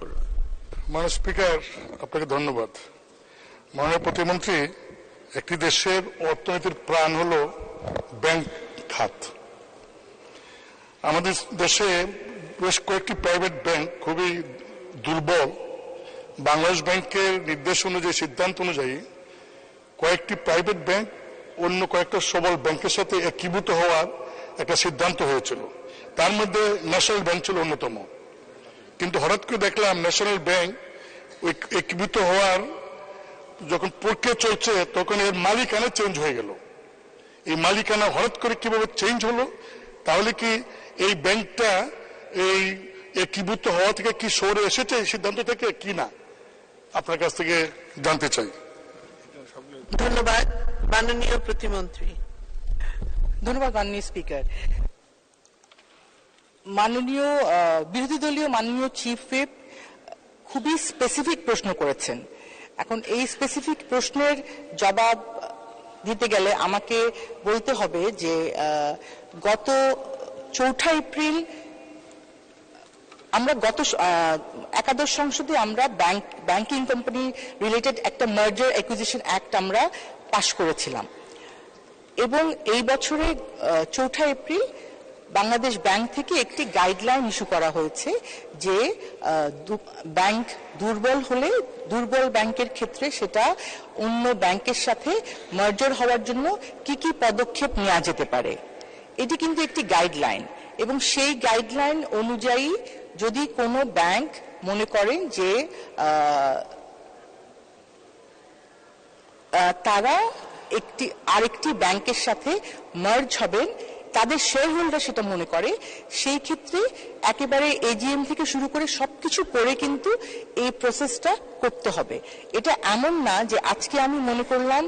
করুন। স্পিকার, আপনাকে ধন্যবাদ। মাননীয় প্রতিমন্ত্রী, একটি দেশের অর্থনীতির প্রাণ হল ব্যাংক খাত। আমাদের দেশে বেশ কয়েকটি প্রাইভেট ব্যাংক খুবই দুর্বল। বাংলাদেশ ব্যাংকের নির্দেশ অনুযায়ী, সিদ্ধান্ত অনুযায়ী, কয়েকটি প্রাইভেট ব্যাংক অন্য কয়েকটা সবল ব্যাংকের সাথে একীভূত হওয়ার একটা সিদ্ধান্ত হয়েছিল। তার মধ্যে ন্যাশনাল ব্যাংক ছিল অন্যতম। কিন্তু হঠাৎ করে দেখলাম ন্যাশনাল ব্যাংক একীভূত হওয়ার যখন প্রক্রিয়া চলছে তখন এর মালিকানা চেঞ্জ হয়ে গেল। এই মালিকানা হঠাৎ করে কীভাবে চেঞ্জ হলো? তাহলে কি এই ব্যাংকটা এই একীভূত হওয়া থেকে কি সরে এসেছে এই সিদ্ধান্ত থেকে কি না? আপনার কাছ থেকে জানতে চাই। ধন্যবাদ। মাননীয় প্রতিমন্ত্রী। ধন্যবাদ মাননীয় স্পিকার। মাননীয় বিরোধী দলীয় মাননীয় চিফ হুইপ খুবই স্পেসিফিক প্রশ্ন করেছেন। এখন এই স্পেসিফিক প্রশ্নের জবাব দিতে গেলে আমাকে বলতে হবে যে গত চৌঠা এপ্রিল আমরা গত একাদশ সংসদে আমরা ব্যাংক ব্যাংকিং কোম্পানি রিলেটেড একটা মার্জার অ্যাকুইজিশন অ্যাক্ট আমরা পাশ করেছিলাম। এবং এই বছরের আহ, চৌঠা এপ্রিল বাংলাদেশ ব্যাংক থেকে একটি গাইডলাইন ইস্যু করা হয়েছে যে ব্যাংক দুর্বল হলে দুর্বল ব্যাংকের ক্ষেত্রে সেটা অন্য ব্যাংকের সাথে মার্জার হওয়ার জন্য কি কি পদক্ষেপ নেওয়া যেতে পারে। এটি কিন্তু একটি গাইডলাইন এবং সেই গাইডলাইন অনুযায়ী যদি কোনো ব্যাংক মনে করেন যে তারা একটি, আরেকটি ব্যাংকের সাথে মার্জ হবেন তাদের শেয়ার হোল্ডার সেটা মনে করে, সেই ক্ষেত্রে একেবারে এজিএম থেকে শুরু করে সবকিছু করে কিন্তু এই প্রসেসটা করতে হবে। এটা এমন না যে আজকে আমি মনে করলাম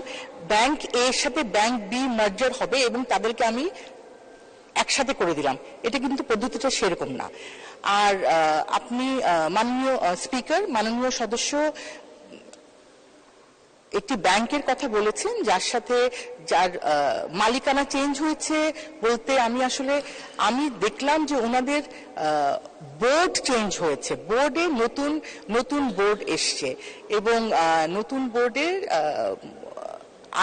ব্যাংক এর সাথে ব্যাংক বি মার্জার হবে এবং তাদেরকে আমি একসাথে করে দিলাম। এটা কিন্তু পদ্ধতিটা সেরকম না। আর আপনি মাননীয় স্পিকার মাননীয় সদস্য একটি ব্যাংকের কথা বলেছেন, যার সাথে যার মালিকানা চেঞ্জ হয়েছে বলতে আমি আসলে, আমি দেখলাম যে ওনাদের বোর্ড চেঞ্জ হয়েছে। বোর্ডে নতুন নতুন বোর্ড এসছে এবং নতুন বোর্ডের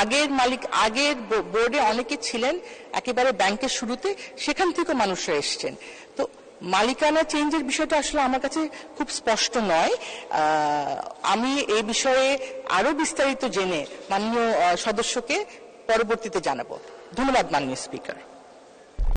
আগের মালিক, আগের বোর্ডে অনেকে ছিলেন, একেবারে ব্যাংকের শুরুতে, সেখান থেকে মানুষরা এসছেন। তো মালিকানা চেঞ্জের বিষয়টা আসলে আমার কাছে খুব স্পষ্ট নয়। আমি এই বিষয়ে আরও বিস্তারিত জেনে মাননীয় সদস্যকে পরবর্তীতে জানাব। ধন্যবাদ মাননীয় স্পিকার।